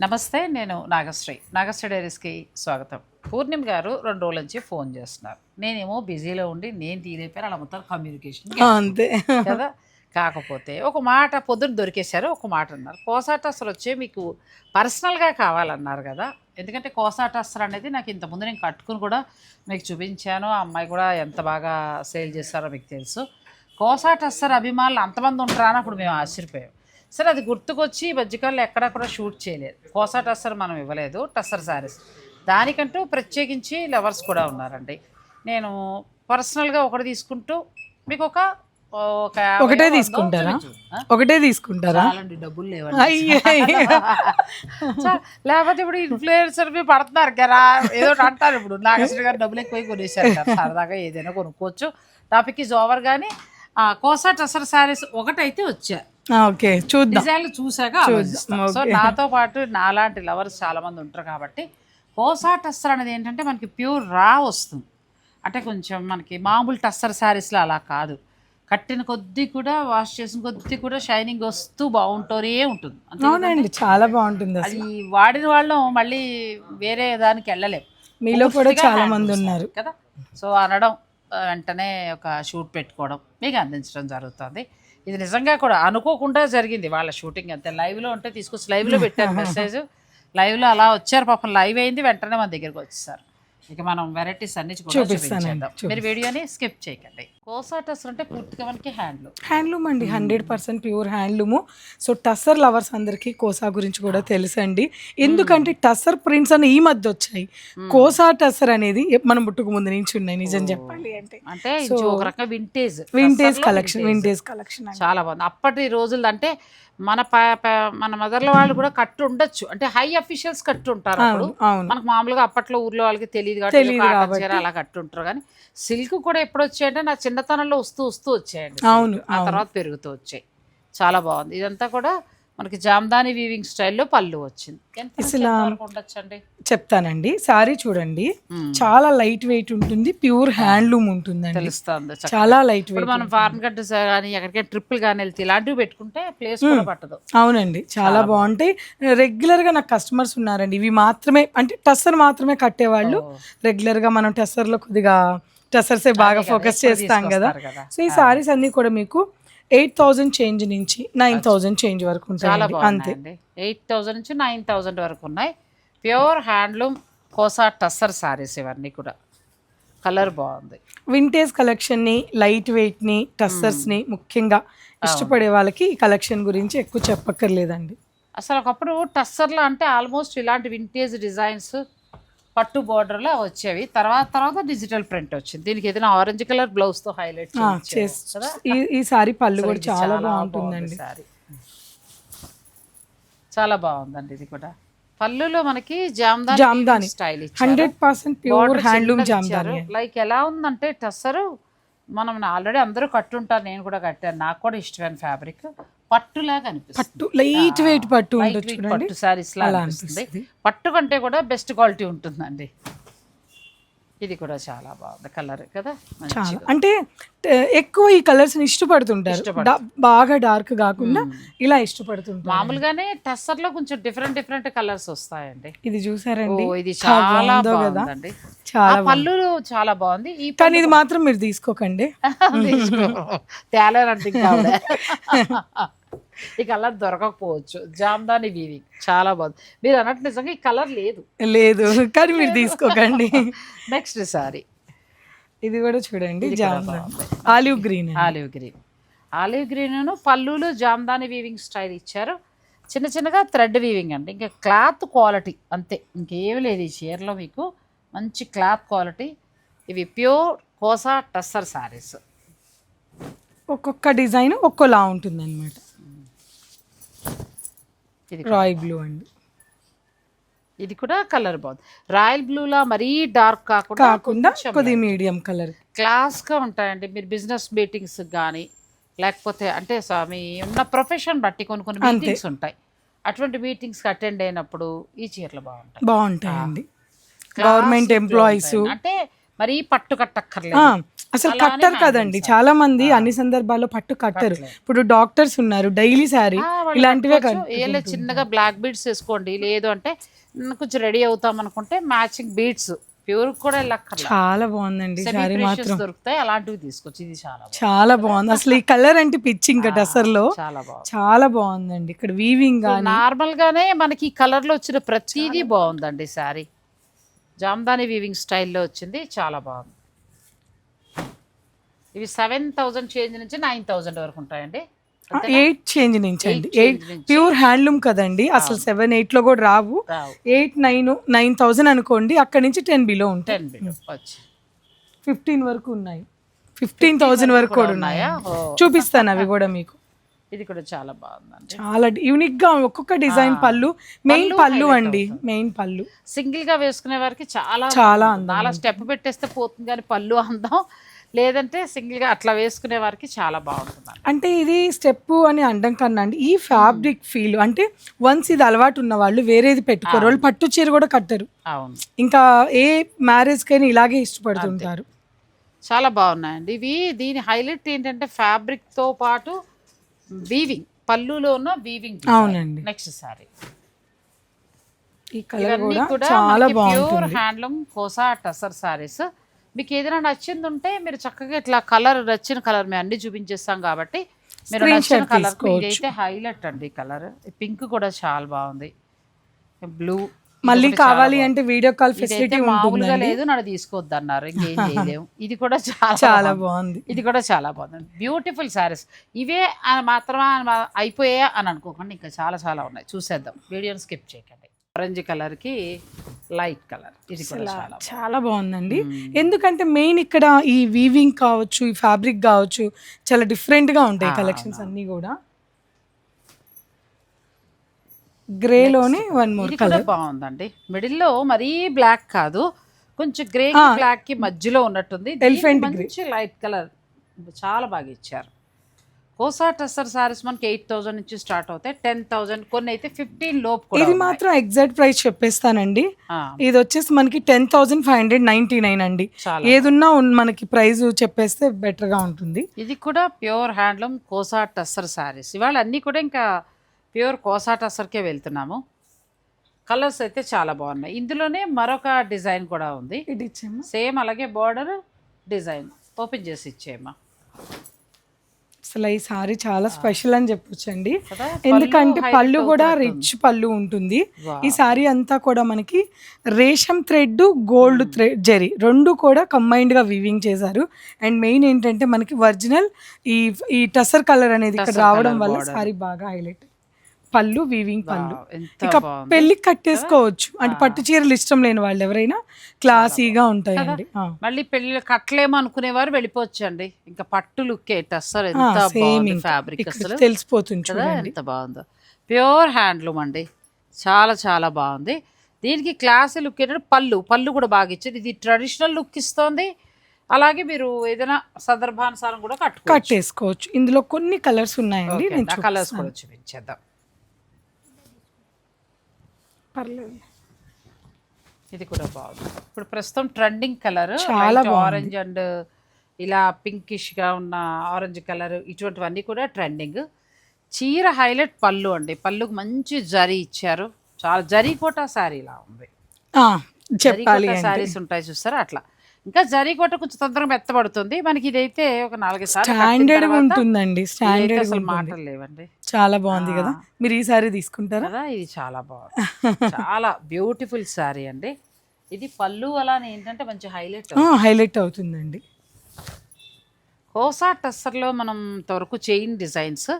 నమస్తే నేను నాగశ్రీ. నాగశ్రీ డైరీస్కి స్వాగతం. పూర్ణిమ గారు రెండు రోజుల నుంచి ఫోన్ చేస్తున్నారు. నేనేమో బిజీలో ఉండి నేను తీరైపోయాను అలా మొత్తం కమ్యూనికేషన్ అంతే. కదా? కాకపోతే ఒక మాట పొద్దున్న దొరికేశారు ఒక మాట అన్నారు. కోసాటస్టర్ వచ్చే మీకు పర్సనల్గా కావాలన్నారు కదా? ఎందుకంటే కోసాటస్టర్ అనేది నాకు ఇంతకుముందు నేను కట్టుకుని కూడా మీకు చూపించాను. ఆ అమ్మాయి కూడా ఎంత బాగా సేల్ చేస్తారో మీకు తెలుసు. కోసాటస్టర్ అభిమానులు అంతమంది ఉంటారా అని అప్పుడు మేము ఆశ్చర్యపోయాం. సరే అది గుర్తుకొచ్చి ఈ మధ్యకాలంలో ఎక్కడా కూడా షూట్ చేయలేదు. కోసా టస్సర్ మనం ఇవ్వలేదు టస్సర్ శారీస్. దానికంటూ ప్రత్యేకించి లవర్స్ కూడా ఉన్నారండి. నేను పర్సనల్గా ఒకటి తీసుకుంటూ మీకు ఒక ఒకటే తీసుకుంటారా? ఒకటే తీసుకుంటారా? డబ్బులు లేవండి. లేకపోతే ఇప్పుడు ఇన్ఫ్లుయెన్సర్ మీ పడుతున్నారు కదా ఏదో అంటారు ఇప్పుడు. నాగేశ్వర గారు డబ్బులు ఎక్కువ కొనేసారు. సరదాగా ఏదైనా కొనుక్కోవచ్చు. టాపిక్ ఈజ్ ఓవర్ కానీ కోసా టసర్ శారీస్ ఒకటైతే వచ్చా. ఆ, ఓకే. చూద్దాం. డిజైన్లు చూసాక. సో. నాతో పాటు నాలాంటి లవర్స్ చాలా మంది ఉంటారు కాబట్టి కోసా టస్సర్ అనేది ఏంటంటే మనకి ప్యూర్ రా వస్తుంది. అంటే కొంచెం మనకి మామూలు టస్సర్ శారీస్లో అలా కాదు. కట్టిన కొద్దీ కూడా వాష్ చేసిన కొద్దీ కూడా షైనింగ్ వస్తూ బాగుంటూనే ఉంటుంది. అవునండి. చాలా బాగుంటుంది అది వాడిన వాళ్ళం మళ్ళీ వేరే దానికి వెళ్ళలేం. మీలో కూడా చాలా మంది ఉన్నారు. కదా? సో అనడం వెంటనే ఒక షూట్ పెట్టుకోవడం మీకు అందించడం జరుగుతుంది. ఇది నిజంగా కూడా అనుకోకుండా జరిగింది. వాళ్ళ షూటింగ్ అంతే. లైవ్లో ఉంటే తీసుకొచ్చి లైవ్లో పెట్టారు మెసేజ్. లైవ్లో అలా వచ్చారు. పాపం లైవ్ అయింది. వెంటనే మన దగ్గరికి వచ్చేసారు. ఇక మనం వెరైటీస్ అన్ని చూపించేద్దాం. మీరు వీడియోని స్కిప్ చేయకండి. కోసాటస్ అంటే పూర్తిగా మనకి హ్యాండ్లు హ్యాండ్లూమ్ అండి hundred percent pure handloom so tussar lovers అందరికీ కోసా గురించి కూడా తెలుసండి. ఎందుకంటే టస్సర్ ప్రింట్స్ అని ఈ మధ్య వచ్చాయి. కోసా టస్సర్ అనేది మనం పుట్టుకు ముందు నుంచి ఉన్నాయి నిజం చెప్పాలి అంటే. అంటే ఇది ఒక రకంగా vintage vintage collection vintage collection చాలా బాగుంది. అప్పటి రోజులు అంటే మన మన మదర్ల వాళ్ళు కూడా కట్టు ఉండొచ్చు. అంటే హై అఫీషియల్స్ కట్టు ఉంటారు అప్పుడు. మనకు మామూలుగా అప్పట్లో ఊర్లో వాళ్ళకి తెలియదు కాబట్టి అలా కట్టుంటారు కానీ సిల్క్ కూడా ఎప్పుడు వచ్చాయంటే నా చిన్నతనంలో వస్తూ వస్తూ వచ్చాయండి. అవును ఆ తర్వాత పెరుగుతూ వచ్చాయి. చాలా బాగుంది. ఇదంతా కూడా మనకి జామ్దాని వీవింగ్ స్టైల్లో పళ్ళు వచ్చింది. అసలు- ఉండొచ్చండి చెప్తానండి. సారీ చూడండి. చాలా లైట్ వెయిట్ ఉంటుంది ప్యూర్ హ్యాండ్లూమ్ ఉంటుందండి. తెలుస్తుంది. చాలా లైట్ వెయిట్ మనం ఫారెన్ కంట్రీస్ కానీ ఎక్కడికైనా ట్రిప్పులు కానీ వెళ్తే ఇలాంటివి పెట్టుకుంటే ప్లేస్ కూడా పట్టదు. అవునండి. చాలా బాగుంటాయి. రెగ్యులర్గా నాకు కస్టమర్స్ ఉన్నారండి. ఇవి మాత్రమే అంటే టస్సర్ మాత్రమే కట్టేవాళ్ళు. రెగ్యులర్గా మనం టస్సర్లో కొద్దిగా టస్సర్స్ బాగా ఫోకస్ చేస్తాం కదా. సో ఈ సారీస్ అన్ని కూడా మీకు ఎయిట్ థౌజండ్ చేంజ్ నుంచి నైన్ థౌజండ్ చేంజ్ వరకు చాలా ఉంటాయి అంతే ఎయిట్ థౌజండ్ నుంచి నైన్ థౌజండ్ వరకు ఉన్నాయి. Pure handloom Kosa tussar sarees ఇవన్నీ కూడా. కలర్ బాగుంది. వింటేజ్ కలెక్షన్ని లైట్ వెయిట్ని టస్సర్స్ని ముఖ్యంగా ఇష్టపడే వాళ్ళకి ఈ కలెక్షన్ గురించి ఎక్కువ చెప్పక్కర్లేదండి. అసలు ఒకప్పుడు టస్సర్లో అంటే ఆల్మోస్ట్ ఇలాంటి వింటేజ్ డిజైన్స్ పట్టు borderలో వచ్చేవి. తర్వాత తర్వాత డిజిటల్ ప్రింట్ వచ్చింది. దీనికి ఏదైనా ఆరెంజ్ కలర్ బ్లౌజ్తో హైలైట్ చేస్- ఈ ఈ సారీ పళ్ళు కూడా చాలా బాగుంటుందండి. సారీ. చాలా బాగుందండి ఇది కూడా. పళ్ళులో మనకి Jamdani Jamdani. Style hundred percent pure handloom Jamdani. Like ఎలా ఉందంటే టస్సరు మనం ఆల్రెడీ అందరూ కట్టుంటారు నేను కూడా కట్టాను. నాకు కూడా ఇష్టమైన ఫ్యాబ్రిక్ పట్టులాగా అనిపిస్తుంది. పట్టు లైట్ వెయిట్ పట్టు పట్టు సారీస్ లా అలా అనిపిస్తుంది. పట్టు కంటే కూడా బెస్ట్ క్వాలిటీ ఉంటుందండి. ఇది కూడా చాలా బాగుంది కలర్ కదా? చాలా. అంటే ఎక్కువ ఈ కలర్స్ని ఇష్టపడుతుంటారు. బాగా డార్క్ కాకుండా ఇలా ఇష్టపడుతుంటారు. మామూలుగానే టస్సర్లో కొంచెం డిఫరెంట్ డిఫరెంట్ కలర్స్ వస్తాయండి. ఇది చూసారండి. ఇది చాలా చాలా బాగుందండి. పళ్ళు చాలా బాగుంది. ఈ కానీ ఇది మాత్రం మీరు తీసుకోకండి. ఆవిడ. ఈ కలర్ దొరకకపోవచ్చు. జామ్దాని వీవింగ్ చాలా బాగుంది. మీరు అన్నట్టు నిజంగా ఈ కలర్ లేదు. లేదు కానీ మీరు తీసుకోకండి. Next saree. ఇది కూడా చూడండి జామ్దాన్. Olive green olive green. Olive green పళ్ళులు Jamdani weaving style ఇచ్చారు. చిన్న చిన్నగా థ్రెడ్ వీవింగ్ అండి. ఇంకా క్లాత్ క్వాలిటీ అంతే. ఇంకేమి లేదు ఈ చీరలో మీకు. మంచి క్లాత్ క్వాలిటీ. ఇవి ప్యూర్ కోసా టస్సర్ సారీస్. ఒక్కొక్క డిజైన్ ఒక్కోలా ఉంటుంది అనమాట ఇది రాయల్ బ్లూ అండి. ఇది కూడా కలర్ బాగుంది. రాయల్ బ్లూలా మరీ డార్క్ కాకుండా కాకుండా కొద్ది మీడియం కలర్. క్లాస్గా ఉంటాయండి. మీరు బిజినెస్ మీటింగ్స్ కానీ లేకపోతే అంటే మీ ఉన్న ప్రొఫెషన్ బట్టి కొన్ని కొన్ని మీటింగ్స్ ఉంటాయి. అటువంటి మీటింగ్స్కి అటెండ్ అయినప్పుడు ఈ చీరలు బాగుంటాయి. బాగుంటాయండి. గవర్నమెంట్ ఎంప్లాయీస్ అంటే మరీ పట్టు కట్టక్కర్లేదు అసలు కట్టరు కదండి. చాలా మంది అన్ని సందర్భాల్లో పట్టు కట్టరు. ఇప్పుడు డాక్టర్స్ ఉన్నారు డైలీ వాళ్ళు ఇలాంటివే లేదు చిన్నగా బ్లాక్ బీడ్స్ వేసుకోండి. లేదు అంటే "మ్, కొంచెం రెడీ అవుతాం అనుకుంటే మ్యాచింగ్ బీడ్స్. ప్యూర్ కూడా చాలా బాగుందండి ప్రీషియస్ మాత్రం. దొరుకుతాయి. అలాంటివి తీసుకోవచ్చు ఇది చాలా బాగుంది. చాలా బాగుంది. అసలు ఈ కలర్ అంటే పిచ్చి ఇంకా టసర్లో చాలా బాగుంది. చాలా బాగుందండి. ఇక్కడ వీవింగ్ నార్మల్ గానే మనకి ఈ కలర్లో వచ్చిన ప్రతిదీ బాగుందండి శారీ. జామ్దాని వీవింగ్ స్టైల్లో వచ్చింది. చాలా బాగుంది. ఇవి సెవెన్ థౌజండ్ చేంజ్ నుంచి నైన్ థౌజండ్ వరకు ఉంటాయండి. ఎయిట్ చేంజ్ నుంచి అండి. ఎయిట్. ప్యూర్ హ్యాండ్లూమ్ కదండి. అసలు సెవెన్ ఎయిట్లో కూడా రావు. ఎయిట్ నైన్ నైన్ థౌసండ్ అనుకోండి అక్కడ నుంచి టెన్ బిలో ఉంటాయి. ఫిఫ్టీన్ వరకు ఉన్నాయి. ఫిఫ్టీన్ థౌసండ్ వరకు కూడా ఉన్నాయి. చూపిస్తాను అవి కూడా మీకు. ఇది కూడా చాలా బాగుందండి. చాలా యూనిక్గా ఒక్కొక్క డిజైన్ పళ్ళు. మెయిన్ పళ్ళు అండి. మెయిన్ పళ్ళు. సింగిల్గా వేసుకునే వారికి చాలా చాలా. నాలా స్టెప్ పెట్టేస్తే పోతుంది కానీ పళ్ళు అందం. లేదంటే సింగిల్గా అట్లా వేసుకునే వారికి చాలా బాగుంటుంది. అంటే ఇది స్టెప్ అని అనడం కన్నా అండి ఈ ఫ్యాబ్రిక్ ఫీల్ అంటే వన్స్ ఇది అలవాటు ఉన్న వాళ్ళు వేరేది పెట్టుకోరు వాళ్ళు పట్టు చీర కూడా కట్టరు. అవును. ఇంకా ఏ మ్యారేజ్ కైనా ఇలాగే ఇష్టపడుతుంటారు చాలా బాగున్నాయండి. ఇవి దీని హైలైట్ ఏంటంటే ఫ్యాబ్రిక్తో పాటు వీవింగ్ పళ్ళులో ఉన్న వీవింగ్ అవునండి. నెక్స్ట్ సారీ ఈ కలర్ కూడా చాలా ప్యూర్ బాగుంటుంది. హ్యాండ్లూమ్ కోసా టసర్ సారీస్ మీకు ఏదైనా నచ్చింది ఉంటే మీరు చక్కగా ఇట్లా కలర్ నచ్చిన కలర్ మేము అన్ని చూపించేస్తాం కాబట్టి మీరు నచ్చిన కలర్. ఇదైతే హైలైట్ అండి కలర్. పింక్ కూడా చాలా బాగుంది. బ్లూ మళ్ళీ కావాలి అంటే వీడియో కాల్ ఫెసిలిటీ మామూలుగా లేదు నన్ను తీసుకోవద్దు అన్నారు ఇంకేం చేయలేము. ఇది కూడా చాలా చాలా బాగుంది. ఇది కూడా చాలా బాగుంది. బ్యూటిఫుల్ శారీస్ ఇవే మాత్రమే అయిపోయాయా అని అనుకోకండి. ఇంకా చాలా చాలా ఉన్నాయి. చూసేద్దాం. వీడియోని స్కిప్ చేయకండి. ఆరెంజ్ కలర్కి లైట్ కలర్. ఇది చాలా బాగుంది. చాలా బాగుందండి. ఎందుకంటే మెయిన్ ఇక్కడ ఈ వీవింగ్ కావచ్చు ఈ ఫ్యాబ్రిక్ కావచ్చు చాలా డిఫరెంట్గా ఉంటాయి కలెక్షన్స్ అన్ని కూడా. గ్రేలోనే వన్ మోర్ కలర్ బాగుందండి. మిడిల్లో మరీ బ్లాక్ కాదు. కొంచెం గ్రే బ్లాక్కి మధ్యలో ఉన్నట్టుంది. మంచి లైట్ కలర్ చాలా బాగా ఇచ్చారు. కోసా టెస్సర్ సారీస్ మనకి ఎయిట్ థౌసండ్ నుంచి స్టార్ట్ అవుతాయి. టెన్ థౌసండ్ కొన్ని అయితే ఫిఫ్టీన్ లోపు ఇది. మాత్రం ఎగ్జాక్ట్ ప్రైస్ చెప్పేస్తానండి. ఇది వచ్చేసి మనకి ten thousand five hundred ninety nine అండి. ఏదున్నా మనకి ప్రైస్ చెప్పేస్తే బెటర్గా ఉంటుంది. ఇది కూడా pure handloom Kosa tussar sarees ఇవాళ అన్నీ కూడా ఇంకా ప్యూర్ కోసా టస్సర్కే వెళ్తున్నాము. కలర్స్ అయితే చాలా బాగున్నాయి. ఇందులోనే మరొక డిజైన్ కూడా ఉంది. ఇది సేమ్ అలాగే బార్డర్ డిజైన్. ఓపెన్ చేసి ఇచ్చేయమ్మా. అసలు ఈ సారీ చాలా స్పెషల్ అని చెప్పొచ్చండి ఎందుకంటే పళ్ళు కూడా. రిచ్ పళ్ళు ఉంటుంది. ఈ సారీ అంతా కూడా మనకి రేషం థ్రెడ్ గోల్డ్ థ్రెడ్ జెరీ రెండు కూడా combined గా వీవింగ్ చేశారు అండ్ మెయిన్ ఏంటంటే మనకి ఒరిజినల్ ఈ ఈ టసర్ కలర్ అనేది ఇక్కడ రావడం వల్ల. సారీ బాగా హైలైట్ పళ్ళు వీవింగ్ పళ్ళు. ఇక పెళ్ళికి కట్టేసుకోవచ్చు. అంటే పట్టు చీరలు ఇష్టం లేని వాళ్ళు ఎవరైనా క్లాసీగా ఉంటాయండి. మళ్ళీ పెళ్ళి కట్టలేము అనుకునేవారు వెళ్ళిపోవచ్చు అండి ఇంకా పట్టు లుక్ అసలు ఎంత బాగుంది ఫ్యాబ్రిక్ అసలు తెలిసిపోతుంది చూడండి. ఎంత బాగుందో. ప్యూర్ హ్యాండ్లూమ్ అండి. చాలా చాలా బాగుంది. దీనికి క్లాస్ లుక్ ఏంటంటే పళ్ళు. పళ్ళు కూడా బాగా ఇచ్చింది ఇది ట్రెడిషనల్ లుక్ ఇస్తోంది. అలాగే మీరు ఏదైనా సందర్భానుసారం కూడా కట్టుకోవచ్చు. కట్టేసుకోవచ్చు. ఇందులో కొన్ని కలర్స్ ఉన్నాయండి. కలర్స్. కూడా చూపించేద్దాం. పర్లేదు. ఇది కూడా బాగుంది. ఇప్పుడు ప్రస్తుతం ట్రెండింగ్ కలర్ చాలా. ఆరెంజ్ అండ్ ఇలా పింకిష్గా ఉన్న ఆరెంజ్ కలర్ ఇటువంటివన్నీ కూడా ట్రెండింగ్. చీర హైలైట్ పళ్ళు అండి. పళ్ళుకు మంచి జరీ ఇచ్చారు. చాలా జరీ కోట శారీ ఇలా ఉంది చెప్పాలి శారీస్ ఉంటాయి చూస్తారా? అట్లా. ఇంకా జరీ కోట కొంచెం తొందరగా మెత్తబడుతుంది. మనకి ఇదైతే ఒక నాలుగైదు సార్లు కట్టిన స్టాండర్డ్ ఉంటుందండి. స్టాండర్డ్ అసలు మాటలు లేవండి. చాలా బాగుంది కదా. మీరు ఈ సారీ తీసుకుంటారా? కదా ఇది చాలా బాగుంది. చాలా బ్యూటిఫుల్ శారీ అండి. ఇది పళ్ళు అలా ఏంటంటే మంచి హైలైట్ హైలైట్ అవుతుందండి. కోసా టస్సర్లో మనం ఇంతవరకు చైన్ డిజైన్స్.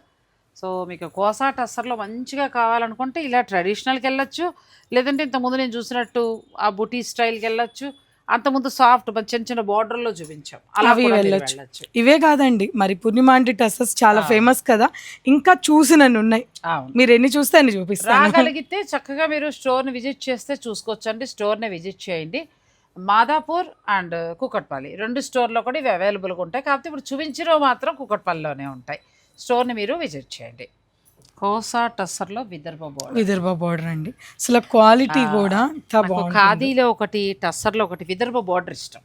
సో మీకు కోసా టస్సర్లో మంచిగా కావాలనుకుంటే ఇలా ట్రెడిషనల్కి వెళ్ళొచ్చు. లేదంటే ఇంతకుముందు నేను చూసినట్టు ఆ బుటీ స్టైల్కి వెళ్ళొచ్చు. అంతకుముందు సాఫ్ట్ చిన్న చిన్న బార్డర్లో చూపించాం. అలా అవి వెళ్ళొచ్చు. ఇవే కాదండి. మరి పూర్ణిమ అంటే టెసెస్ చాలా ఫేమస్ కదా. ఇంకా చూసినన్ని ఉన్నాయి. మీరు ఎన్ని చూస్తే అన్ని చూపిస్తాను. రాగలిగితే చక్కగా మీరు స్టోర్ని విజిట్ చేస్తే చూసుకోవచ్చండి. స్టోర్ని విజిట్ చేయండి. మాదాపూర్ అండ్ కుకట్పల్లి రెండు స్టోర్లో కూడా ఇవి అవైలబుల్గా ఉంటాయి. కాకపోతే ఇప్పుడు చూపించినవి మాత్రం కుకట్పల్లిలోనే ఉంటాయి. స్టోర్ని మీరు విజిట్ చేయండి. కోసా టస్సర్లో విదర్భ బోర్డర్ విదర్భ బార్డర్ అండి. అసలు క్వాలిటీ కూడా బాగుంది ఖాదీలో ఒకటి టస్సర్లో ఒకటి విదర్భ బోర్డర్ ఇష్టం.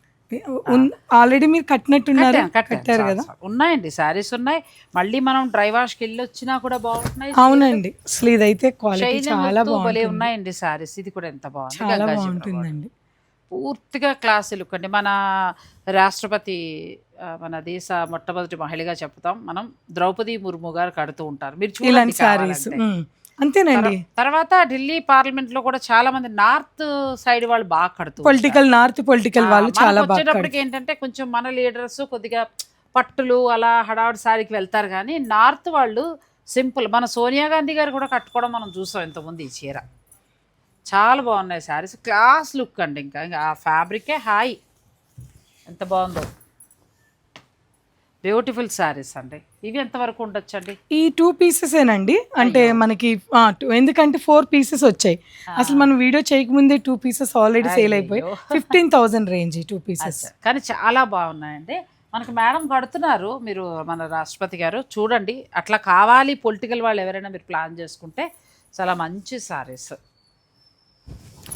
ఆల్రెడీ మీరు కట్టినట్టున్నారు? కట్టాను, కట్టాను. కట్టారు కదా. ఉన్నాయండి శారీస్ ఉన్నాయి. మళ్ళీ మనం డ్రై వాష్కి వెళ్ళి వచ్చినా కూడా బాగుంటున్నాయి. అవునండి. అసలు ఇదైతే క్వాలిటీ చాలా భలే బాగుంటుంది. ఉన్నాయండి శారీస్ ఇది కూడా ఎంత బాగుంది. చాలా బాగుంటుందండి. పూర్తిగా క్లాస్ లుక్ అండి. మన రాష్ట్రపతి మన దేశ మొట్టమొదటి మహిళగా చెప్తాం. మనం ద్రౌపది ముర్ము గారు కడుతూ ఉంటారు. మీరు చూడండి ఇలాంటి కావాలంటే. అంతేనండి. తర్వా- తర్వాత ఢిల్లీ పార్లమెంట్లో కూడా చాలా మంది నార్త్ సైడ్ వాళ్ళు బాగా కడుతూ. పొలిటికల్ నార్త్ పొలిటికల్ వాళ్ళు చాలా వచ్చేటప్పటికి ఏంటంటే కొంచెం మన లీడర్స్ కొద్దిగా పట్టులు అలా హడావుడి సారీకి వెళ్తారు కానీ నార్త్ వాళ్ళు సింపుల్ మన సోనియా గాంధీ గారు కూడా కట్టుకోవడం మనం చూసాం ఇంతకుముందు ఈ చీర. చాలా బాగున్నాయి శారీస్ క్లాస్ లుక్ అండి ఇంకా. ఇంకా ఆ ఫ్యాబ్రికే హాయ్ ఎంత బాగుందో. బ్యూటిఫుల్ శారీస్ అండి. ఇవి ఎంతవరకు ఉండొచ్చండి? ఈ టూ పీసెస్ ఏనండి. అంటే మనకి ఎందుకంటే ఫోర్ పీసెస్ వచ్చాయి. అసలు మనం వీడియో చేయకముందే టూ పీసెస్ ఆల్రెడీ సేల్ అయిపోయి. Fifteen thousand range two pieces. కానీ చాలా బాగున్నాయండి. మనకు మేడం కడుతున్నారు మీరు మన రాష్ట్రపతి గారు చూడండి. అట్లా కావాలి పొలిటికల్ వాళ్ళు ఎవరైనా మీరు ప్లాన్ చేసుకుంటే చాలా మంచి సారీస్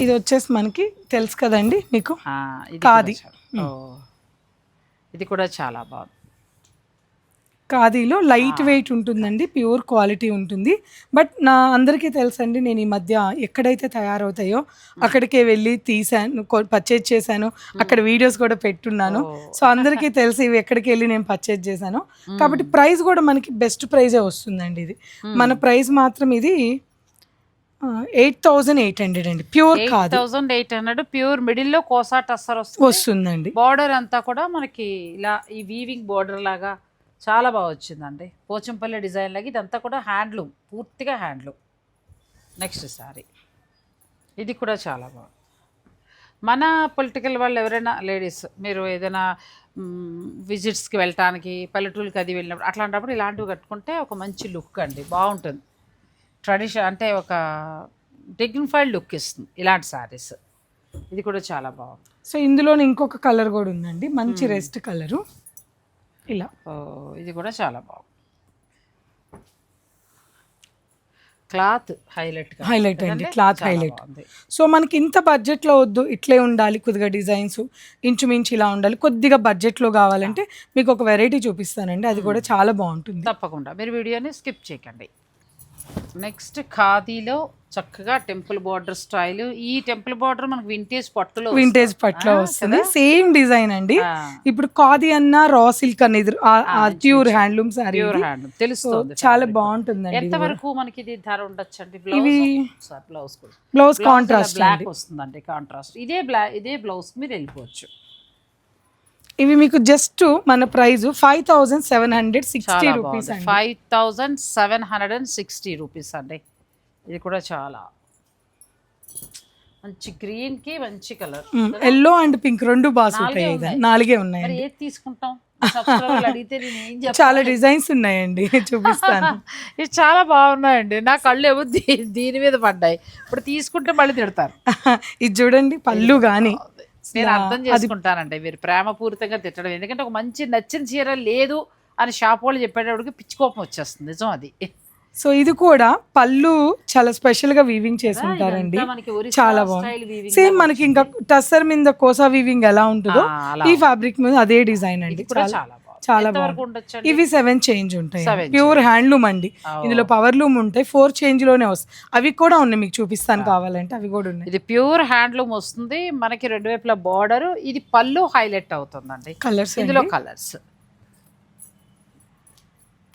ఇది వచ్చేసి మనకి తెలుసు కదండి మీకు. ఇది కూడా చాలా బాగుంది. ఖాదీలో లైట్ వెయిట్ ఉంటుందండి ప్యూర్ క్వాలిటీ ఉంటుంది. బట్ నా అందరికీ తెలుసండి నేను ఈ మధ్య ఎక్కడైతే తయారవుతాయో అక్కడికే వెళ్ళి తీసాను పర్చేజ్ చేశాను అక్కడ వీడియోస్ కూడా పెట్టున్నాను. సో అందరికీ తెలిసి ఇవి ఎక్కడికి వెళ్ళి నేను పర్చేజ్ చేశాను. కాబట్టి ప్రైస్ కూడా మనకి బెస్ట్ ప్రైజే వస్తుందండి ఇది. మన ప్రైస్ మాత్రం ఇది ఎయిట్ థౌజండ్ ఎయిట్ హండ్రెడ్ అండి ప్యూర్ కాదు థౌజండ్ ఎయిట్ హండ్రెడ్ ప్యూర్ మిడిల్లో కోసా టస్సర్ వస్తుంది. వస్తుందండి. బార్డర్ అంతా కూడా మనకి ఇలా ఈ వీవింగ్ బార్డర్ లాగా చాలా బాగా వచ్చిందండి. పోచంపల్లి డిజైన్ లాగా ఇదంతా కూడా హ్యాండ్లూమ్ పూర్తిగా హ్యాండ్లూమ్. నెక్స్ట్ సారీ ఇది కూడా చాలా బాగుంది. మన పొలిటికల్ వాళ్ళు ఎవరైనా లేడీస్ మీరు ఏదైనా విజిట్స్కి వెళ్ళటానికి పల్లెటూరుకి అది వెళ్ళినప్పుడు అట్లాంటప్పుడు ఇలాంటివి కట్టుకుంటే ఒక మంచి లుక్ అండి. బాగుంటుంది. ట్రెడిషన్ అంటే ఒక డిగ్నిఫైడ్ లుక్ ఇస్తుంది ఇలాంటి సారీస్ ఇది కూడా చాలా బాగుంది. సో ఇందులో ఇంకొక కలర్ కూడా ఉందండి. మంచి రెస్ట్ కలరు ఇలా. ఇది కూడా చాలా బాగుంది. క్లాత్ హైలైట్ హైలైట్ అండి క్లాత్ హైలైట్. సో మనకి ఇంత బడ్జెట్లో వద్దు ఇట్లే ఉండాలి కొద్దిగా డిజైన్స్ ఇంచుమించు ఇలా ఉండాలి కొద్దిగా బడ్జెట్లో కావాలంటే మీకు ఒక వెరైటీ చూపిస్తానండి అది కూడా చాలా బాగుంటుంది. తప్పకుండా. మీరు వీడియోని స్కిప్ చేయకండి. నెక్స్ట్ ఖాదీలో చక్కగా టెంపుల్ బార్డర్ స్టైల్. ఈ టెంపుల్ బార్డర్ మనకు వింటేజ్ పట్టులో వింటేజ్ పట్లో వస్తుంది. సేమ్ డిజైన్ అండి. ఇప్పుడు ఖాదీ అన్న రా సిల్క్ అనేది pure handloom sari pure hand తెలుస్తుంది చాలా బాగుంటుందండి ఎంత వరకు మనకి ఇది ధర ఉండొచ్చు అండి ఇవి బ్లౌజ్ బ్లౌజ్ కాంట్రాస్ట్ బ్లాక్ వస్తుందండి కాంట్రాస్ట్ ఇదే బ్లాక్ ఇదే బ్లౌజ్ మీరు వెళ్ళిపోవచ్చు. ఇవి మీకు జస్ట్ మన price five thousand seven hundred sixty rupees five thousand seven hundred and sixty rupees అండి. ఇది కూడా చాలా. మంచి గ్రీన్కి మంచి కలర్ ఎల్లో అండ్ పింక్ రెండు బాగా సూట్ నాలుగే ఉన్నాయి. మరి ఏది తీసుకుంటాం? అడిగితే నేను ఏం చెప్పాలి? చాలా డిజైన్స్ ఉన్నాయండి. చూపిస్తాను. ఇవి చాలా బాగున్నాయండి. నా కళ్ళు ఏమో దీని మీద పడ్డాయి. ఇప్పుడు తీసుకుంటే మళ్ళీ తిడతారు. ఇది చూడండి పళ్ళు గాని. నేను అర్థం చేసుకుంటానండి. మీరు ప్రేమపూరితంగా తిట్టడం. ఎందుకంటే ఒక మంచి నచ్చిన చీర లేదు అని షాప్ వాళ్ళు చెప్పేటప్పటికి పిచ్చి కోపం వచ్చేస్తుంది. నిజం అది. సో ఇది కూడా పళ్ళు చాలా స్పెషల్గా వీవింగ్ చేసి ఉంటారండి చాలా బాగుంది. సేమ్ మనకి ఇంకా టస్సర్ మీద కోసా వీవింగ్ ఎలా ఉంటుందో ఈ ఫ్యాబ్రిక్ మీద అదే డిజైన్ అండి. చాలా బాగుంది. ఇవి సెవెన్ చేంజ్ ఉంటాయి. ప్యూర్ హ్యాండ్లూమ్ అండి. ఇందులో పవర్ లూమ్ ఉంటాయి ఫోర్ చేంజ్లోనే వస్తాయి అవి కూడా ఉన్నాయి మీకు చూపిస్తాను కావాలంటే. అవి కూడా ఉన్నాయి. ఇది ప్యూర్ హ్యాండ్లూమ్ వస్తుంది. మనకి రెండు వైపుల బార్డర్ ఇది పళ్ళు హైలైట్ అవుతుందండి. కలర్స్ ఇందులో కలర్స్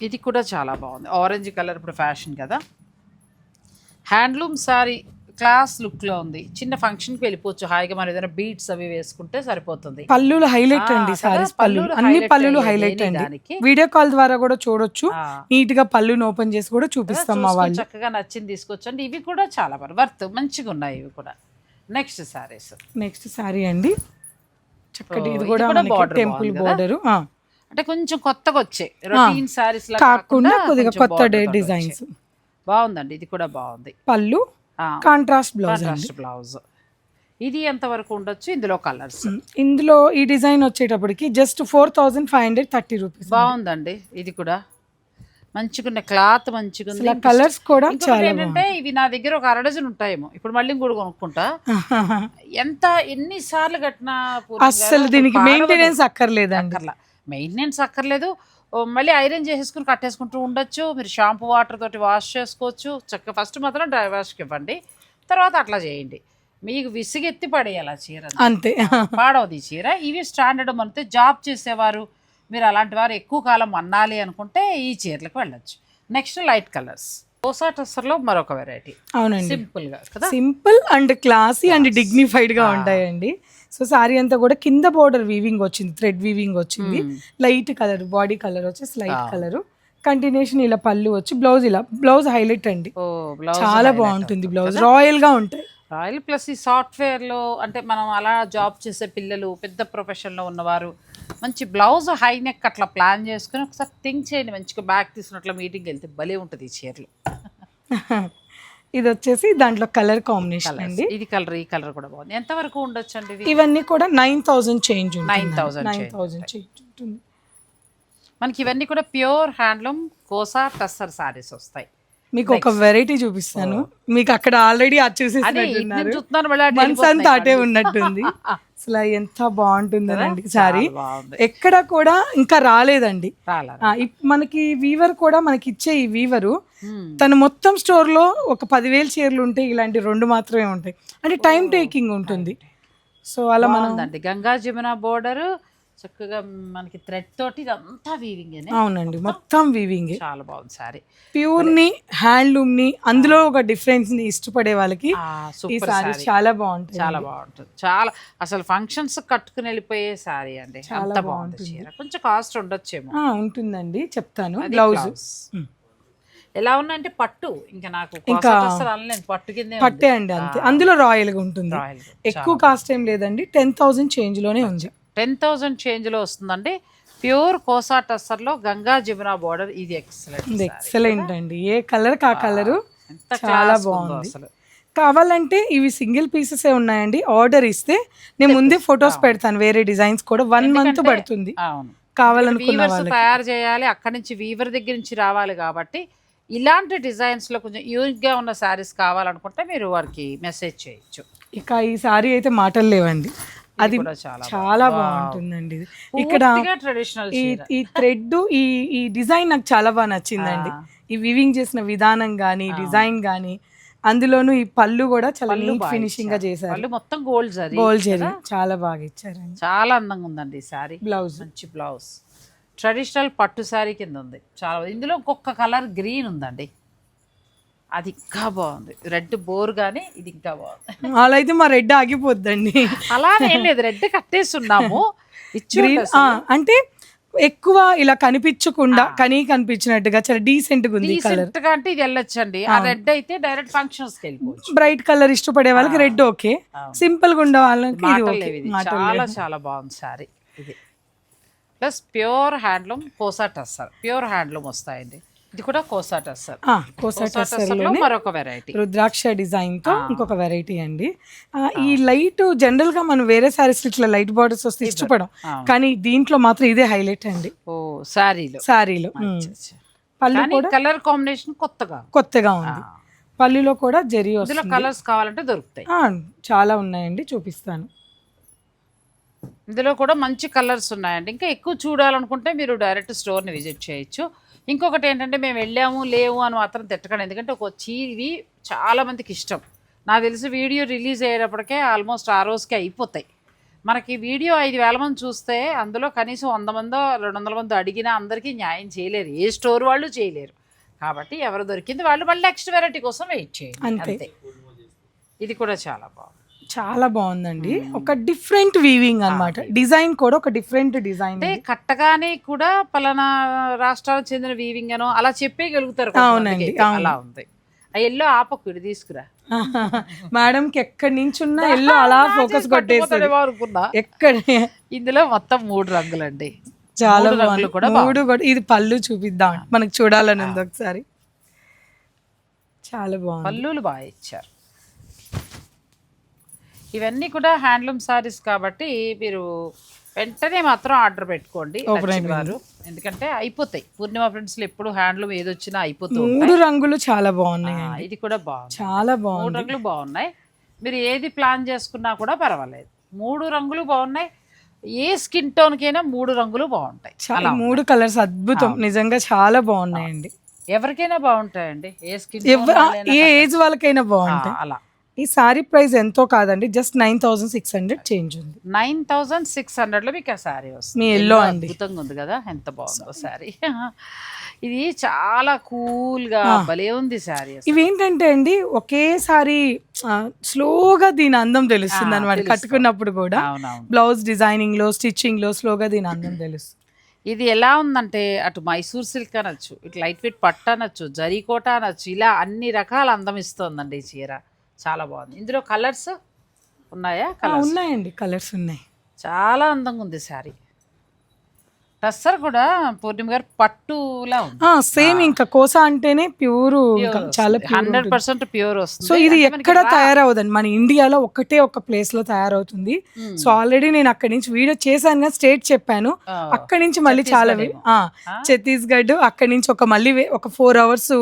ఇది కూడా చాలా బాగుంది. ఆరెంజ్ కలర్ ఇప్పుడు ఫ్యాషన్ కదా. హ్యాండ్లూమ్ సారీ క్లాస్ లుక్లో ఉంది. చిన్న ఫంక్షన్కి వెళ్ళిపోవచ్చు. హాయిగా మనం ఏదైనా బీట్స్ అవి వేసుకుంటే సరిపోతుంది. పళ్ళులు హైలైట్ అండి సారీస్ పళ్ళులు అన్ని అయ్యాయి హైలైట్ అండి. వీడియో కాల్ ద్వారా కూడా చూడొచ్చు. నీట్గా పళ్ళుని ఓపెన్ చేసి కూడా చూపిస్తాం మా వాళ్ళు. చక్కగా నచ్చింది తీసుకొచ్చండి. ఇవి కూడా చాలా బాగా వర్త్ మంచిగా ఉన్నాయి ఇవి కూడా. నెక్స్ట్ సారీస్ నెక్స్ట్ సారీ అండి. చక్కటి ఇది కూడా టెంపుల్? బోర్డర్ అంటే కొంచెం కొత్తగా వచ్చాయి. రొటీన్ సారీస్ కాకుండా కొద్దిగా కొత్త డిజైన్స్. బాగుందండి. ఇది కూడా బాగుంది. పళ్ళు కాంట్రాస్ట్ బ్లౌజ్ బ్లౌజ్ ఇది ఎంత వరకు ఉండొచ్చు? ఇందులో కలర్స్ ఇందులో ఈ డిజైన్ వచ్చేటప్పటికి just four thousand five hundred thirty rupees బాగుందండి. ఇది కూడా. మంచిగా ఉన్న క్లాత్ మంచిగా అసలు కలర్స్ కూడా చాలా ఏంటంటే ఇవి నా దగ్గర ఒక అరడజన్ ఉంటాయేమో. ఇప్పుడు మళ్ళీ ఇంకోటి కొనుక్కుంటా. ఎంత ఎన్నిసార్లు కట్టినా పూర్ణిమ గారు అస్సలు దీనికి. మెయింటెనెన్స్ అక్కర్లేదండి. అక్కర్లా. మెయింటెనెన్స్ అక్కర్లేదు. మళ్ళీ ఐరన్ చేసేసుకుని కట్టేసుకుంటూ ఉండొచ్చు. మీరు షాంపూ వాటర్ తోటి వాష్ చేసుకోవచ్చు. చక్కగా ఫస్ట్ మాత్రం డ్రై వాష్కి ఇవ్వండి. తర్వాత అట్లా చేయండి. మీకు విసిగెత్తి పడేయాలి ఆ చీర అంతే. పాడవది చీర. ఇవి స్టాండర్డ్ మనతో జాబ్ చేసేవారు. మీరు అలాంటి వారు ఎక్కువ కాలం అన్నాలి అనుకుంటే ఈ చీరలకు వెళ్ళొచ్చు. Next light colours. టస్సర్లో మరొక వెరైటీ అవునండి. సింపుల్గా కదా? సింపుల్ అండ్ క్లాసీ అండ్ డిగ్నిఫైడ్గా ఉంటాయండి. సో సారీ అంతా కూడా కింద బోర్డర్ వీవింగ్ వచ్చింది థ్రెడ్ వీవింగ్ వచ్చింది. లైట్ కలర్ బాడీ కలర్ వచ్చేసి లైట్ కలర్ కంటిన్యూషన్ ఇలా పళ్ళు వచ్చి బ్లౌజ్ ఇలా బ్లౌజ్ హైలైట్ అండి. చాలా బాగుంటుంది బ్లౌజ్ రాయల్గా ఉంటాయి. రాయల్ ప్లస్ ఈ సాఫ్ట్వేర్లో అంటే మనం అలా జాబ్ చేసే పిల్లలు పెద్ద ప్రొఫెషన్లో ఉన్నవారు మంచి బ్లౌజ్ హై నెక్ అట్లా ప్లాన్ చేసుకుని ఒకసారి థింక్ చేయండి. మంచిగా బ్యాగ్ తీసుకున్నట్లు మీటింగ్కి వెళ్తే భలే ఉంటుంది ఈ చీరలు. ఇది వచ్చేసి దాంట్లో కలర్ కాంబినేషన్ అండి. ఇది కలర్ ఈ కలర్ కూడా బాగుంది. ఎంత వరకు ఉండొచ్చు అండి ఇది? ఇవన్నీ కూడా నైన్ థౌజండ్ చేంజ్ ఉంటుంది. 9,000 నైన్ థౌజండ్ చేంజ్ ఉంటుంది. మనకి ఇవన్నీ కూడా pure handloom Kosa tussar sarees వస్తాయి. మీకు ఒక వెరైటీ చూపిస్తాను. మీకు అక్కడ ఆల్రెడీ అది మళ్ళీ అటు ఉన్నట్టుంది. అసలు ఎంత బాగుంటుందనండి? సారీ. ఎక్కడ కూడా ఇంకా రాలేదండి. మనకి వీవర్ కూడా మనకి ఇచ్చే ఈ వీవరు Hmm. తను మొత్తం స్టోర్లో ఒక పదివేల చీరలు ఉంటాయి ఇలాంటి రెండు మాత్రమే ఉంటాయి. అంటే టైం టేకింగ్ ఉంటుంది. సో అలా మనం గంగా జమున బోర్డర్ చక్కగా మనకి థ్రెడ్ తోటి ఇదంతా వీవింగ్ అవునండి మొత్తం వీవింగ్ చాలా బాగుంది సారీ ప్యూర్ని హ్యాండ్లూమ్ని అందులో ఒక డిఫరెన్స్ని ఇష్టపడే వాళ్ళకి ఈ సారీ చాలా బాగుంటాయి చాలా బాగుంటుంది. చాలా అసలు ఫంక్షన్స్ కట్టుకుని వెళ్ళిపోయే సారీ అండి. అంత బాగుంది చీర. కొంచెం కాస్ట్ ఉండొచ్చేమో. ఉంటుందండి చెప్తాను. బ్లౌజ్. ఎలా ఉన్నాయంటే పట్టు. ఇంకా నాకు అనలేను పట్టు కిందే పట్టే అండి అంతే. అందులో రాయల్గా ఉంటుంది. ఎక్కువ కాస్ట్ ఏం లేదండి. టెన్ థౌసండ్ చేంజ్లోనే ఉంది. టెన్ థౌజండ్ చేంజ్లో వస్తుందండి. ప్యూర్ కోసా టస్సర్లో గంగా జమున బోర్డర్ ఇది ఎక్సలెంట్ ఎక్సలెంట్ అండి. ఏ కలర్ కా కలరు? చాలా బాగుంది. అసలు. కావాలంటే ఇవి సింగిల్ పీసెస్ ఉన్నాయండి. ఆర్డర్ ఇస్తే నేను ముందే ఫొటోస్ పెడతాను వేరే డిజైన్స్ కూడా. వన్ మంత్ పడుతుంది. కావాలనుకున్న తయారు చేయాలి. అక్కడి నుంచి వీవర్ దగ్గర నుంచి రావాలి కాబట్టి ఇలాంటి డిజైన్స్లో కొంచెం యూనిక్గా ఉన్న శారీస్ కావాలనుకుంటే మీరు వారికి మెసేజ్ చేయొచ్చు. ఇక ఈ సారీ అయితే మాటలు లేవండి. అది చాలా బాగుంటుందండి. ఇక్కడ ట్రెడిషనల్ ఈ థ్రెడ్ ఈ ఈ డిజైన్ నాకు చాలా బాగా నచ్చిందండి. ఈ వివింగ్ చేసిన విధానం కానీ డిజైన్ కానీ అందులోనూ ఈ పళ్ళు కూడా చాలా నీట్ ఫినిషింగ్గా చేశారు. మొత్తం గోల్డ్ జరీ గోల్డ్ జరీ చాలా బాగా ఇచ్చారండి. చాలా అందంగా ఉందండి ఈ శారీ బ్లౌజ్ మంచి బ్లౌజ్ ట్రెడిషనల్ పట్టు శారీ కింద ఉంది. చాలా. ఇందులో ఇంకొక కలర్ గ్రీన్ ఉందండి. అది ఇంకా బాగుంది. రెడ్ బోర్ కానీ ఇది ఇంకా బాగుంది. అలా అయితే మా రెడ్ ఆగిపోద్దండి. అలానే ఏం లేదు రెడ్ కట్టేస్తున్నాము. అంటే ఎక్కువ ఇలా కనిపించకుండా కనీ కనిపించినట్టుగా చాలా డీసెంట్గా ఉంది కలర్ డీసెంట్గా అంటే ఇది వెళ్ళొచ్చండి. ఆ రెడ్ అయితే డైరెక్ట్ ఫంక్షన్స్కి బ్రైట్ కలర్ ఇష్టపడే వాళ్ళకి రెడ్ ఓకే. సింపుల్గా ఉండే వాళ్ళకి చాలా చాలా బాగుంది సారీ ఇది. Plus pure handloom Kosa tussar pure handloom వస్తాయండి. ఇది కూడా కోసా టస్సర్ కోసా కోసా టస్సర్లో మరొక వెరైటీ రుద్రాక్ష డిజైన్తో ఇంకొక వెరైటీ అండి. ఈ లైట్ జనరల్గా మనం వేరే సారీస్ ఇట్లా లైట్ బార్డర్స్ వస్తే ఇష్టపడం. కానీ దీంట్లో మాత్రం ఇదే హైలైట్ అండి. ఓ పళ్ళు కలర్ కాంబినేషన్ కొత్తగా కొత్తగా ఉంది. పళ్ళులో కూడా జరీ ఇందులో వస్తుంది. కలర్స్ కావాలంటే దొరుకుతాయి. చాలా ఉన్నాయండి చూపిస్తాను. ఇందులో కూడా మంచి కలర్స్ ఉన్నాయండి. ఇంకా ఎక్కువ చూడాలనుకుంటే మీరు డైరెక్ట్ స్టోర్ని విజిట్ చేయొచ్చు. ఇంకొకటి ఏంటంటే మేము వెళ్ళాము లేవు అని మాత్రం తిట్టకండి. ఎందుకంటే ఒక చీవి చాలా మందికి ఇష్టం. నాకు తెలిసి వీడియో రిలీజ్ అయ్యేటప్పటికే ఆల్మోస్ట్ ఆ రోజుకి అయిపోతాయి. మనకి వీడియో ఐదు వేల మంది చూస్తే అందులో కనీసం వంద మందో రెండు వందల మంది అడిగినా అందరికీ న్యాయం చేయలేరు. ఏ స్టోర్ వాళ్ళు చేయలేరు. కాబట్టి ఎవరు దొరికింది వాళ్ళు మళ్ళీ నెక్స్ట్ వెరైటీ కోసం వెయిట్ చేయండి. అంతే. ఇది కూడా చాలా బాగుంది. చాలా బాగుందండి. ఒక డిఫరెంట్ వీవింగ్ అన్నమాట. డిజైన్ కూడా ఒక డిఫరెంట్ డిజైన్ అంటే కట్టగానే కూడా పలానా రాష్ట్రాలకు చెందిన వీవింగ్ అనో అలా చెప్పేయగలుగుతారు అవునండి. అలా ఉంది. ఆ ఎల్లో ఆపకు ఇది తీసుకురా. మేడం కి ఎక్కడి నుంచి ఉన్నా ఎల్లో అలా ఫోకస్ కొట్టేసి కట్టుకుపోతాడేమో అనుకున్నా. ఎక్కడ? ఇందులో మొత్తం మూడు రంగులండి. చాలా రంగులు కూడా మూడు కూడా ఇది పళ్ళు చూపిద్దాం. మనకు చూడాలని ఉంది ఒకసారి. చాలా బాగుంది. పల్లులు బాగా ఇచ్చారు. ఇవన్నీ కూడా హ్యాండ్లూమ్ సారీస్ కాబట్టి మీరు వెంటనే మాత్రం ఆర్డర్ పెట్టుకోండి. వారు ఎందుకంటే అయిపోతాయి. పూర్ణిమ ఫ్రెండ్స్లో ఎప్పుడు హ్యాండ్లూమ్ ఏది వచ్చినా అయిపోతూ ఉంటాయి. మూడు రంగులు చాలా బాగున్నాయి ఇది కూడా బాగుంది. చాలా మూడు బాగుంది. రంగులు బాగున్నాయి. మీరు ఏది ప్లాన్ చేసుకున్నా కూడా పర్వాలేదు. మూడు రంగులు బాగున్నాయి. ఏ స్కిన్ టోన్కైనా మూడు రంగులు బాగుంటాయి. చాలా మూడు కలర్స్ అద్భుతం. నిజంగా చాలా బాగున్నాయండి. ఎవరికైనా బాగుంటాయండి. ఏ స్కిన్ ఏ ఏజ్ వాళ్ళకైనా బాగుంటాయి. అలా. ఈ సారీ ప్రైస్ ఎంతో కాదండి just nine thousand six hundred change ఉంది. నైన్ థౌజండ్ సిక్స్ హండ్రెడ్లో మీకు ఆ శారీ వస్తుంది. మీ ఎల్లో అండి. అద్భుతంగా ఉంది కదా ఎంత బాగుందో శారీ ఇది చాలా కూల్గా భలే ఉంది శారీ ఇవేంటంటే అండి ఒకేసారి స్లోగా దీని అందం తెలుస్తుంది అనమాట కట్టుకున్నప్పుడు కూడా. బ్లౌజ్ డిజైనింగ్లో స్టిచ్చింగ్లో స్లోగా దీని అందం తెలుస్తుంది. ఇది ఎలా ఉందంటే అటు మైసూర్ సిల్క్ అనొచ్చు ఇటు లైట్ వెయిట్ పట్టు అనొచ్చు జరీకోట అనొచ్చు ఇలా అన్ని రకాల అందం ఇస్తుందండి ఈ చీర. చాలా బాగుంది. ఇందులో కలర్స్ ఉన్నాయా? కలర్స్ ఉన్నాయండి. కలర్స్ ఉన్నాయి. చాలా అందంగా ఉంది శారీ. టస్సర్ కూడా పూర్ణిమ గారు పట్టులా ఉంది. సేమ్ ఇంకా కోసా అంటేనే ప్యూర్ చాలా హండ్రెడ్. పర్సెంట్ ప్యూర్ వస్తుంది. సో ఇది ఎక్కడ తయారవదండి మన ఇండియాలో ఒక్కటే ఒక ప్లేస్లో తయారవుతుంది. సో ఆల్రెడీ నేను అక్కడి నుంచి వీడియో చేశాను స్టేట్ చెప్పాను. అక్కడి నుంచి మళ్ళీ చాలా ఛత్తీస్గఢ్ ఆ, ఛత్తీస్గఢ్ అక్కడి నుంచి ఒక మళ్ళీ ఒక ఫోర్ అవర్స్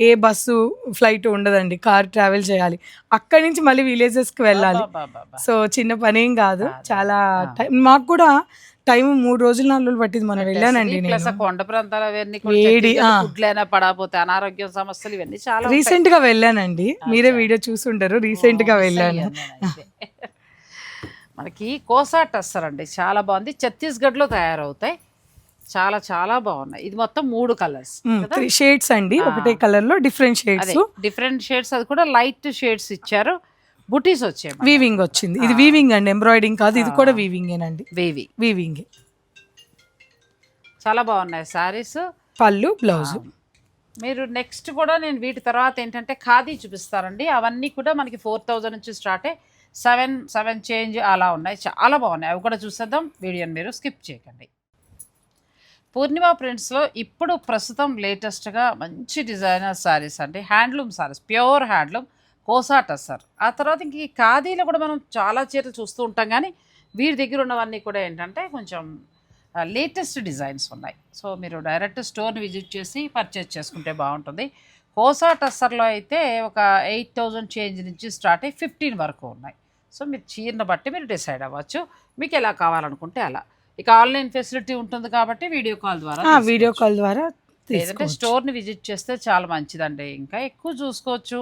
ఏ బస్సు ఫ్లైట్ ఉండదండి. కార్ ట్రావెల్ చేయాలి. అక్కడి నుంచి మళ్ళీ విలేజెస్కి వెళ్ళాలి. సో చిన్న పనేం కాదు. చాలా టైం మాకు కూడా టైం మూడు రోజులు నాలుగు రోజులు పట్టింది మనం వెళ్ళానండి ప్లస్ కొండ ప్రాంతాలు అవన్నీ వేడి, ఆ. ఫుడ్లైనా పడకపోతే అనారోగ్యం సమస్యలు ఇవన్నీ చాలా రీసెంట్గా వెళ్ళానండి. మీరే వీడియో చూసుంటారు. రీసెంట్గా వెళ్ళాను. మనకి కోసా టస్సర్ అండి. చాలా బాగుంది. ఛత్తీస్గఢ్లో తయారవుతాయి. చాలా చాలా బాగున్నాయి. ఇది మొత్తం మూడు కలర్స్ త్రీ షేడ్స్ అండి. ఒకటే కలర్లో డిఫరెంట్ షేడ్స్. Different shades. అది కూడా లైట్ షేడ్స్ ఇచ్చారు. బుటీస్ వచ్చాయి. వీవింగ్ వచ్చింది. ఇది వీవింగ్ అండి ఎంబ్రాయిడింగ్ కాదు ఇది కూడా వీవింగ్ ఏనండి. వేవి వీవింగ్ చాలా బాగున్నాయి సారీస్. పళ్ళు బ్లౌజ్. మీరు నెక్స్ట్ కూడా నేను వీటి తర్వాత ఏంటంటే ఖాదీ చూపిస్తానండి. అవన్నీ కూడా మనకి ఫోర్ థౌజండ్ నుంచి స్టార్ట్ అయ్యి సెవెన్ సెవెన్ చేంజ్ అలా ఉన్నాయి. చాలా బాగున్నాయి. అవి కూడా చూసేద్దాం. వీడియోని మీరు స్కిప్ చేయకండి. పూర్ణిమ ప్రింట్స్లో ఇప్పుడు ప్రస్తుతం లేటెస్ట్గా మంచి డిజైనర్ శారీస్ అండి. Handloom sarees pure handloom Kosa tussar ఆ తర్వాత ఇంక ఈ ఖాదీలో కూడా మనం చాలా చీరలు చూస్తూ ఉంటాం కానీ వీరి దగ్గర ఉన్నవన్నీ కూడా ఏంటంటే కొంచెం లేటెస్ట్ డిజైన్స్ ఉన్నాయి. సో మీరు డైరెక్ట్ స్టోర్ని విజిట్ చేసి పర్చేజ్ చేసుకుంటే బాగుంటుంది. కోసా టస్సర్లో అయితే ఒక ఎయిట్ థౌజండ్ చేంజ్ నుంచి స్టార్ట్ అయ్యి ఫిఫ్టీన్ వరకు ఉన్నాయి. సో మీరు చీరను బట్టి మీరు డిసైడ్ అవ్వచ్చు. మీకు ఎలా కావాలనుకుంటే అలా. ఇక ఆన్లైన్ ఫెసిలిటీ ఉంటుంది కాబట్టి వీడియో కాల్ ద్వారా వీడియో కాల్ ద్వారా లేదంటే స్టోర్ని విజిట్ చేస్తే చాలా మంచిదండి. ఇంకా ఎక్కువ చూసుకోవచ్చు.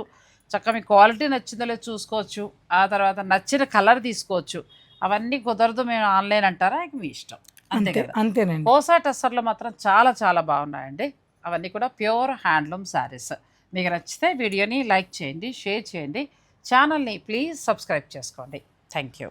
చక్కగా మీ క్వాలిటీ నచ్చిందో లేదో చూసుకోవచ్చు. ఆ తర్వాత నచ్చిన కలర్ తీసుకోవచ్చు. అవన్నీ కుదరదు మేము ఆన్లైన్ అంటారా? మీ ఇష్టం. అంతే అంతేనండి. కోసా టస్సర్లో మాత్రం చాలా చాలా బాగున్నాయండి. అవన్నీ కూడా ప్యూర్ హ్యాండ్లూమ్ శారీస్. మీకు నచ్చితే వీడియోని లైక్ చేయండి షేర్ చేయండి. ఛానల్ని ప్లీజ్ సబ్స్క్రైబ్ చేసుకోండి. Thank you.